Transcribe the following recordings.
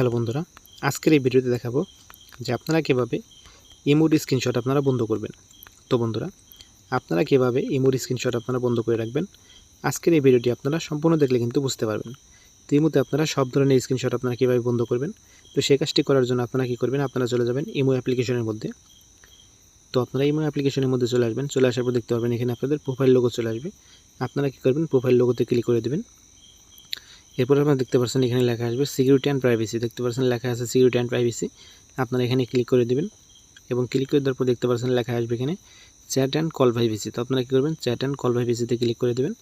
Hello বন্ধুরা, আজকের এই ভিডিওতে দেখাবো যে আপনারা কীভাবে ইমোর স্ক্রিনশট আপনারা বন্ধ করবেন। তো বন্ধুরা, আপনারা কীভাবে ইমোর স্ক্রিনশট আপনারা বন্ধ করে রাখবেন, আজকের এই ভিডিওটি আপনারা সম্পূর্ণ দেখলে কিন্তু বুঝতে পারবেন। তো ইমোতে আপনারা সব ধরনের স্ক্রিনশট আপনারা কীভাবে বন্ধ করবেন, তো সেই কাজটি করার জন্য আপনারা কী করবেন, আপনারা চলে যাবেন ইমো অ্যাপ্লিকেশনের মধ্যে। তো আপনারা ইমো অ্যাপ্লিকেশনের মধ্যে চলে আসবেন, চলে আসার পর দেখতে পারবেন এখানে আপনাদের প্রোফাইল লোগো চলে আসবে। আপনারা কী করবেন প্রোফাইল লোগোতে ক্লিক করে দেবেন। এরপর আপনারা দেখতে পাচ্ছেন এখানে লেখা আসবে সিকিউরিটি অ্যান্ড প্রাইভেসি দেখতে পাচ্ছেন লেখা আছে সিকিউরিটি অ্যান্ড প্রাইভেসি আপনারা এখানে ক্লিক করে দেবেন এবং ক্লিক করে দেওয়ার পর দেখতে পাচ্ছেন লেখা আসবে এখানে চ্যাট অ্যান্ড কল প্রাইভেসি তো আপনারা কী করবেন? চ্যাট অ্যান্ড কল প্রাইভেসিতে ক্লিক করে দেবেন।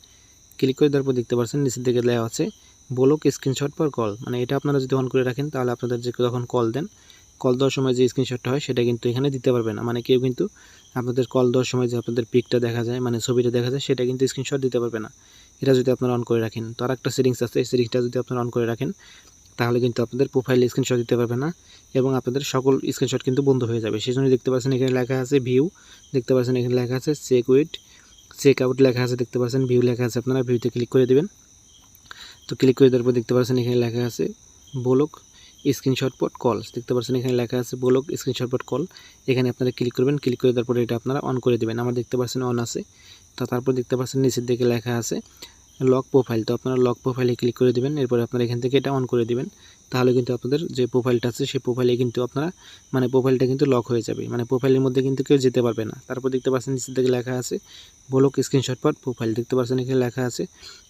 ক্লিক করে দেওয়ার পর দেখতে পাচ্ছেন নিচের দিকে দেওয়া আছে বলক স্ক্রিনশট পর কল মানে এটা আপনারা যদি অন করে রাখেন তাহলে আপনাদের যে যখন কল দেন কল দেওয়ার সময় যে স্ক্রিনশটটা হয় সেটা কিন্তু এখানে দিতে পারবে না। মানে কেউ কিন্তু আপনাদের কল দেওয়ার সময় যে আপনাদের পিকটা দেখা যায় মানে ছবিটা দেখা যায়, সেটা কিন্তু স্ক্রিনশট দিতে পারবে না। এটা যদি আপনারা অন করে রাখেন, তো আর একটা সেটিংস আছে, এই সেটিংসটা যদি আপনারা অন করে রাখেন, তাহলে কিন্তু আপনাদের প্রোফাইল স্ক্রিনশট দিতে পারবে না এবং আপনাদের সকল স্ক্রিনশট কিন্তু বন্ধ হয়ে যাবে। সেই জন্য দেখতে পাচ্ছেন এখানে লেখা আছে ভিউ দেখতে পাচ্ছেন এখানে লেখা আছে চেক উইট চেক আউট লেখা আছে, দেখতে পাচ্ছেন ভিউ লেখা আছে, আপনারা ভিউতে ক্লিক করে দেবেন। তো ক্লিক করে দেওয়ার পর দেখতে পাচ্ছেন এখানে লেখা আছে বলক স্ক্রিনশট পট কল দেখতে পাচ্ছেন এখানে লেখা আছে বলক স্ক্রিনশট পট কল এখানে আপনারা ক্লিক করবেন ক্লিক করে তারপরে পরে এটা আপনারা অন করে দেবেন। আমার দেখতে পাচ্ছেন অন আছে। তো তারপর দেখতে পাচ্ছেন নিচের দিকে লেখা আছে লক প্রোফাইল তো আপনারা লক প্রোফাইলে ক্লিক করে দেবেন, এরপরে আপনারা এখান থেকে এটা অন করে দেবেন। তাহলে কিন্তু আপনাদের যে প্রোফাইলটা আছে, সেই প্রোফাইলে কিন্তু আপনারা মানে প্রোফাইলটা কিন্তু লক হয়ে যাবে। মানে প্রোফাইলের মধ্যে কিন্তু কেউ যেতে পারবে না। তারপর দেখতে পাচ্ছেন নিচের দিকে লেখা আছে, বলক স্ক্রিনশট পর প্রোফাইল দেখতে পাচ্ছেন এখানে লেখা আছে,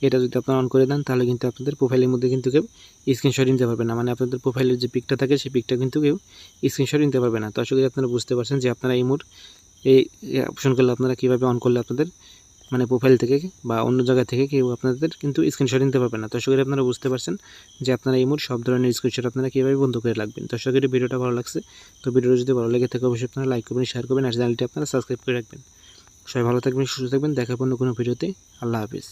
এটা যদি আপনারা অন করে দেন, তাহলে কিন্তু আপনাদের প্রোফাইলের মধ্যে কিন্তু কেউ স্ক্রিনশট নিতে পারবে না। মানে আপনাদের প্রোফাইলের যে পিকটা থাকে, সেই পিকটা কিন্তু কেউ স্ক্রিনশট নিতে পারবে না। তো আশা করি আপনারা বুঝতে পারছেন যে আপনারা এই মোড এই অপশনগুলো আপনারা কীভাবে অন করলে আপনাদের মানে প্রোফাইল থেকে বা অন্য জায়গা থেকে কেউ আপনাদের কিন্তু স্ক্রিনশট নিতে পারবে না। তো সেক্ষেত্রে আপনারা বুঝতে পারছেন যে আপনারা এই মোড সব ধরনের স্ক্রিনশট আপনারা কীভাবে বন্ধ করে রাখবেন। তো সেক্ষেত্রে ভিডিওটা ভালো লাগছে। তো ভিডিওটা যদি ভালো লেগে থাকে অবশ্যই আপনারা লাইক করবেন শেয়ার করবেন আর চ্যানেলটি আপনারা সাবস্ক্রাইব করে রাখবেন। সবাই ভালো থাকবেন, সুস্থ থাকবেন। দেখার পর কোনো ভিডিওতে। আল্লাহ হাফিজ।